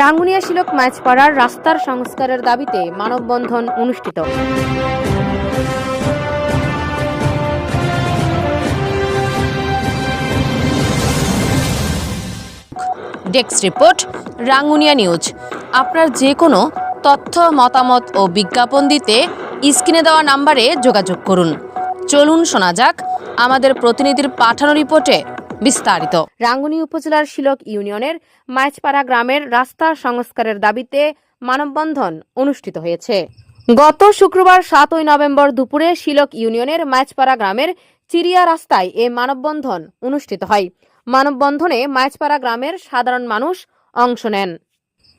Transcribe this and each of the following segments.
রাঙ্গুনিয়া শিলক মাঝপাড়ার রাস্তার সংস্কারের দাবিতে মানববন্ধন অনুষ্ঠিত। Desk report, Rangunia news. আপনার যে কোনো তথ্য, মতামত ও বিজ্ঞাপন দিতে স্ক্রিনে দেওয়া নাম্বারে যোগাযোগ করুন। চলুন শোনা যাক আমাদের প্রতিনিধির পাঠানো রিপোর্টে বিস্তারিত। রাঙ্গুনি উপজেলার শিলক ইউনিয়নের মাইচপাড়া গ্রামের রাস্তা সংস্কারের দাবিতে মানববন্ধন অনুষ্ঠিত হয়েছে। গত শুক্রবার সাতই নভেম্বর দুপুরে শিলক ইউনিয়নের মাইচপাড়া গ্রামের চিরিয়া রাস্তায় এ মানববন্ধন অনুষ্ঠিত হয়। মানববন্ধনে মাইচপাড়া গ্রামের সাধারণ মানুষ অংশ নেন।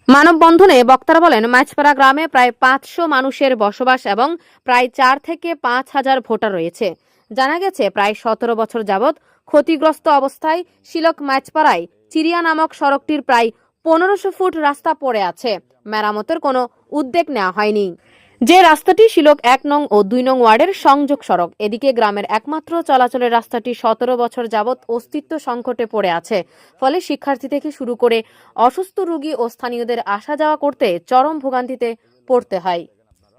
মানববন্ধনে বক্তারা বলেন মাছপাড়া গ্রামে প্রায় পাঁচশো মানুষের বসবাস এবং প্রায় চার থেকে পাঁচ হাজার ভোটার রয়েছে। জানা গেছে, প্রায় সতেরো বছর যাবৎ ক্ষতিগ্রস্ত অবস্থায় শিলক ম্যাচপাড়ায় চিরিয়া নামক সড়কটির প্রায় পনেরোশো ফুট রাস্তা পড়ে আছে। মেরামতের কোনো উদ্যোগ নেওয়া হয়নি। যে রাস্তাটি শিলক এক নং ও দুই নং ওয়ার্ডের সংযোগ সড়ক, এদিকে গ্রামের একমাত্র চলাচলের রাস্তাটি সতেরো বছর যাবৎ অস্তিত্ব সংকটে পড়ে আছে। ফলে শিক্ষার্থী থেকে শুরু করে অসুস্থ রোগী ও স্থানীয়দের আসা যাওয়া করতে চরম ভোগান্তিতে পড়তে হয়।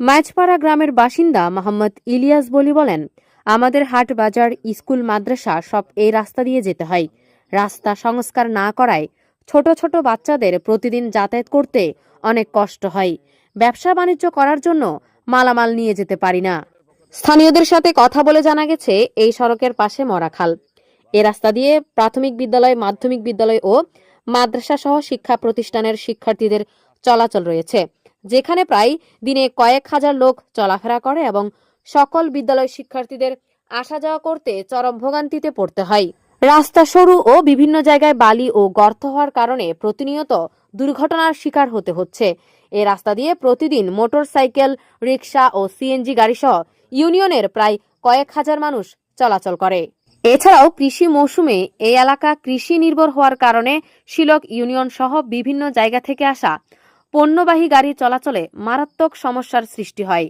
মাঝপাড়া গ্রামের বাসিন্দা মোহাম্মদ ইলিয়াস বলি বলেন আমাদের হাট, বাজার, স্কুল, মাদ্রাসা সব এই রাস্তা দিয়ে যেতে হয়। রাস্তা সংস্কার না করায় ছোট ছোট বাচ্চাদের প্রতিদিন যাতায়াত করতে অনেক কষ্ট হয়। ব্যবসা বাণিজ্য করার জন্য মালামাল নিয়ে যেতে পারি না। স্থানীয়দের সাথে কথা বলে জানা গেছে, এই সড়কের পাশে মরাখাল এ রাস্তা দিয়ে প্রাথমিক বিদ্যালয়, মাধ্যমিক বিদ্যালয় ও মাদ্রাসা সহ শিক্ষা প্রতিষ্ঠানের শিক্ষার্থীদের চলাচল রয়েছে, যেখানে প্রায় দিনে কয়েক হাজার লোক চলাফেরা করে এবং সকল বিদ্যালয় শিক্ষার্থীদের আসা যাওয়া করতে চরম ভোগান্তিতে পড়তে হয়। রাস্তা সরু ও বিভিন্ন জায়গায় বালি ও গর্ত হওয়ার কারণে প্রতিনিয়ত দুর্ঘটনার শিকার হতে হচ্ছে। এ রাস্তা দিয়ে প্রতিদিন মোটর সাইকেল রিক্সা ও সিএনজি গাড়ি সহ ইউনিয়নের প্রায় কয়েক হাজার মানুষ চলাচল করে। এছাড়াও কৃষি মৌসুমে এই এলাকা কৃষি নির্ভর হওয়ার কারণে শিলক ইউনিয়ন সহ বিভিন্ন জায়গা থেকে আসা পণ্যবাহী গাড়ি চলাচলে মারাত্মক সমস্যার সৃষ্টি হয়।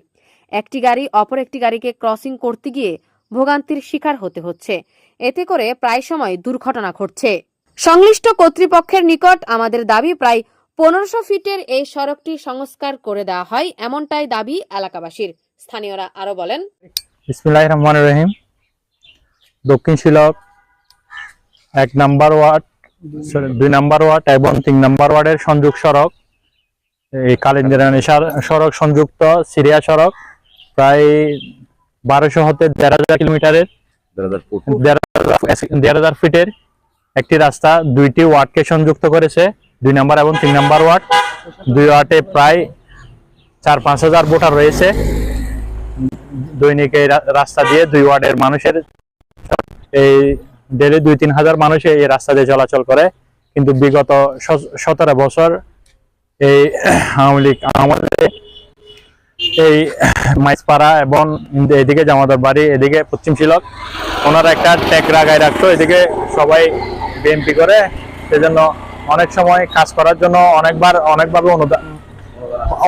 একটি গাড়ি অপর একটি গাড়িকে ক্রসিং করতে গিয়ে ভোগান্তির শিকার হতে হচ্ছে। এতে করে প্রায় সময় দুর্ঘটনা ঘটছে। সংশ্লিষ্ট কর্তৃপক্ষের নিকট আমাদের দাবি, প্রায় পনেরোশো ফিটের এই সড়কটি সংস্কার করে দেওয়া হয়, এমনটাই দাবি এলাকাবাসীর। স্থানীয়রা আরও বলেন রহমানির রহিম। দক্ষিণ শিলক এক নাম্বার ওয়ার্ড দুই নাম্বার ওয়ার্ড এবং তিন নাম্বার ওয়ার্ডের সংযোগ সড়ক। এই কালিন্দিরানি সড়ক সংযুক্ত, সিরিয়া সড়ক। প্রায় বারোশো হতে দেড় হাজার কিলোমিটারের দেড় হাজার- ফিটের একটি রাস্তা দুইটি ওয়ার্ডকে সংযুক্ত করেছে দুই নাম্বার এবং তিন নাম্বার ওয়ার্ড। দুই ওয়ার্ডে প্রায় চার পাঁচ হাজার ভোটার রয়েছে। দৈনিক এই রাস্তা দিয়ে দুই ওয়ার্ডের মানুষের এই ডেলি দুই তিন হাজার মানুষ এই রাস্তা দিয়ে চলাচল করে। কিন্তু বিগত সতেরো বছর এই আওয়ামী লীগ আমলে এই মাইসপাড়া এবং এদিকে জামাদার বাড়ি, এদিকে পশ্চিম শিলক ওনারা একটা ট্যাগ লাগাই রাখতো, এদিকে সবাই বিএনপি করে। সেজন্য অনেক সময় কাজ করার জন্য অনেকবার, অনেকভাবে অনুদান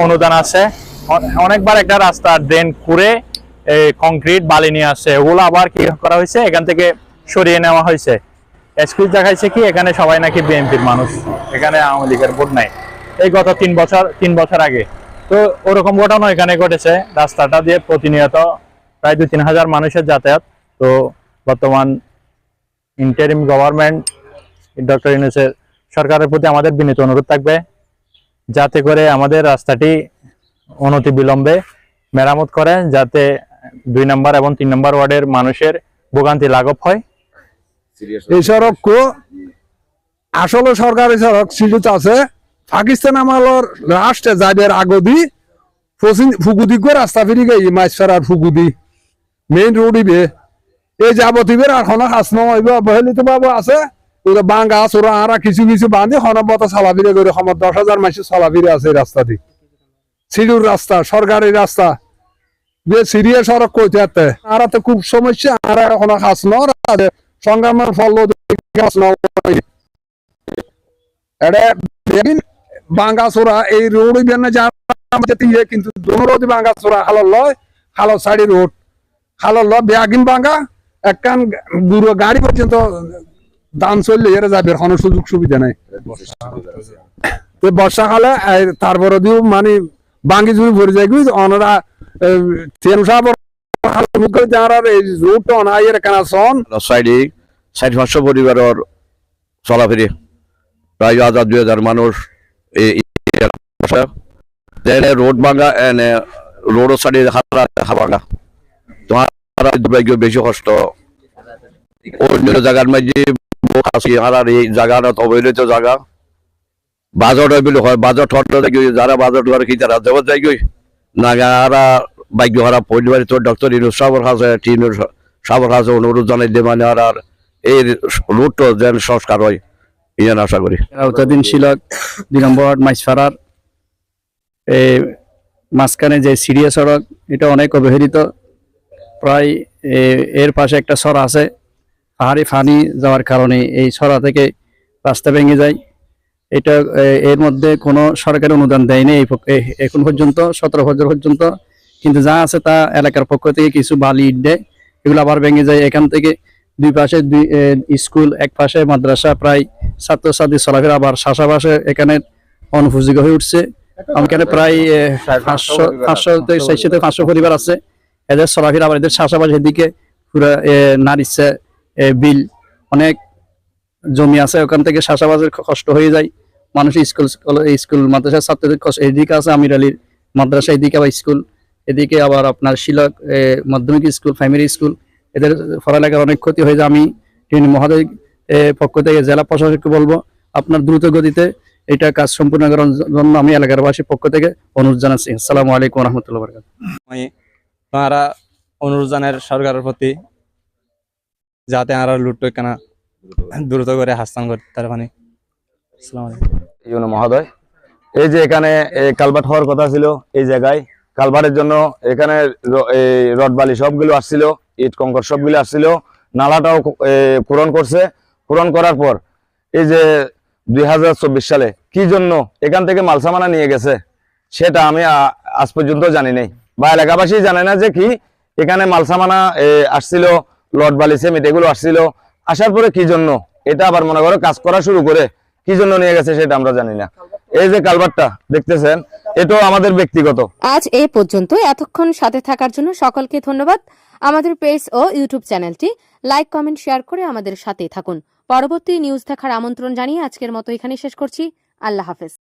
অনুদান আছে অনেকবার একটা রাস্তা ড্রেন করে কংক্রিট বালি নিয়ে আসছে ওগুলো আবার কি করা হয়েছে? এখান থেকে সরিয়ে নেওয়া হয়েছে। এক্সকিউজ দেখাইছে কি, এখানে সবাই নাকি বিএনপির মানুষ। এখানে আওয়ামী লীগের ভোট নাই। এই গত তিন বছর তিন বছর আগে। তো ওরকম ঘটনা এখানে ঘটেছে। রাস্তাটা দিয়ে প্রতিনিয়ত প্রায় দুই তিন হাজার মানুষের যাতায়াত। তো বর্তমান ইন্টারিম গভর্নমেন্ট ডক্টর ইউনুসের সরকারের প্রতি আমাদের বিনীত অনুরোধ থাকবে যাতে করে আমাদের রাস্তাটি অনতি বিলম্বে মেরামত করে যাতে দুই নম্বর এবং তিন নম্বর ওয়ার্ডের মানুষের ভোগান্তি লাঘব হয়। এই সড়ক কো আসলে সরকারি সড়ক সিজুত আছে। পাকিস্তান আমলের রাষ্ট্রে যাদের আগদি ফুগুদি করে রাস্তা ফিরি গেই, মাছ ফেরার ফুগুদি মেইন রোড ইবে। এই যাবতীবের আর হনা হাস নইব বহেলিতে বাবু আছে। ওটা বাঙ্গা, চোরা, আরা কিছু কিছু বাঁধি হনবত চলাফিরে করে সময় দশ হাজার মাসে চলাফিরে আছে রাস্তা দি সিডুর রাস্তা, সরকারি রাস্তা। বে সিরিয়া সড়ক কইতে আতে আর তো খুব সমস্যা, আর এখন হাস নর সংগ্রামের ফল গাছ নয়। এটা বাঙ্গাসোরা, এই রোড বেনে যা কিন্তু দোনো বাঙ্গাসোরা হালর লয় হালর সাইডে রোড। হালর লয় বেগিন বাঙ্গা, একখান বুড়ো গাড়ি পর্যন্ত দান চললে এরা যাবে কোনো সুযোগ সুবিধা নাই। তো বর্ষাকালে তারপরে দিও মানে বাঙ্গি জুড়ি ভরে যায় কি অনরা এই চলাফেরি। প্রায় হাজার দুই হাজার মানুষ এনে রোড সাইডে হারা হাবাগা তোমার দুর্ভাগ্য বেশি কষ্ট। অন্য জায়গার মাঝে হারার এই জায়গাটা অবহেলিত জায়গা বাজট হইবিল হয় বাজট দেখি যারা বাজট করে কি তারা দেবত যাই নাগারা ভাগ্য হারা পরিবার তো ডক্টর ইনু সাবর কাছে টিনুর সাবর কাছে অনুরোধ জানাই দে মানে আর এই রুটটা যেন সংস্কার হয়। ইয়ান আশা করি। আওতাদিন শিলক ওয়ার্ড মাইসফাড়ার এই মাঝখানে যে সিরিয়া সড়ক, এটা অনেক অবহেলিত। প্রায় এর পাশে একটা সরা আছে, পাহাড়ি ফানি যাওয়ার কারণে এই সরা থেকে রাস্তা ভেঙে যায়। এটা এর মধ্যে কোনো সরকারি অনুদান দেয়নি এই এখন পর্যন্ত, সতেরো বছর পর্যন্ত। কিন্তু যা আছে তা এলাকার পক্ষ থেকে কিছু বালি ইট দেয়, এগুলো আবার ভেঙে যায় এখান থেকে। দুই পাশে দুই স্কুল এক পাশে মাদ্রাসা প্রায় ছাত্রছাত্রী চলাফেরা আবার শাসাবাসে এখানে অনুপযোগী হয়ে উঠছে। এখানে প্রায় পাঁচশো পাঁচশো থেকে চারশো থেকে পাঁচশো পরিবার আছে। এদের চলাফেরা আবার এদের শাসাবাস এদিকে পুরো নারিচ্ছে বিল অনেক জমি আছে। ওখান থেকে শাসাবাজের কষ্ট হয়ে যায়। মানুষ স্কুল স্কুল মাদ্রাসার ছাত্রদের কষ্ট এদিকে আছে আমির আলীর মাদ্রাসা এদিকে আবার স্কুল এদিকে আবার আপনার শিলক মাধ্যমিক স্কুল প্রাইমারি স্কুল এদের পড়ালেখার অনেক ক্ষতি হয়ে যায়। আমি টিএনই মহোদয় পক্ষ থেকে জেলা প্রশাসককে বলব আপনার দ্রুত গতিতে এটা কাজ সম্পূর্ণ করার জন্য আমি এলাকার বাসীর পক্ষ থেকে অনুরোধ জানাচ্ছি। আসসালামু আলাইকুম রহমতুল্লাহ বরকাত আমি তারা অনুরোধ জানার সরকারের প্রতি যাতে আমরা লুট কেনা দ্রুত করে হাস্তান করতে তার মানে। আসসালামু আলাইকুম। ইউনো মহোদয় এই যে এখানে কালভার্ট হওয়ার কথা ছিল এই জায়গায় কালভার্টের জন্য এখানে এই রড বালি সবগুলো আসছিল। ইট, কঙ্কর সবগুলো আসছিল। নালাটাও পূরণ করছে। পূরণ করার পর, এই যে দুই সালে কি জন্য এখান থেকে মালসামানা নিয়ে গেছে, সেটা আমি আজ পর্যন্ত জানি নাই। বা এলাকাবাসী জানে না যে কি এখানে মালসামানা আসছিল, লট বালি সেমিট এগুলো আসছিল। আসার পরে কি জন্য? এটা আবার মনে করো কাজ করা শুরু করে কি জন্য নিয়ে গেছে সেটা আমরা জানি না। এই যে কালভারটা দেখতেছেন, এটাও আমাদের ব্যক্তিগত। আজ এ পর্যন্ত। এতক্ষণ সাথে থাকার জন্য সকলকে ধন্যবাদ। আমাদের পেজ ও ইউটিউব চ্যানেলটি লাইক, কমেন্ট, শেয়ার করে আমাদের সাথেই থাকুন। পরবর্তী নিউজ দেখার আমন্ত্রণ জানিয়ে আজকের মতো এখানে শেষ করছি। আল্লাহ হাফেজ।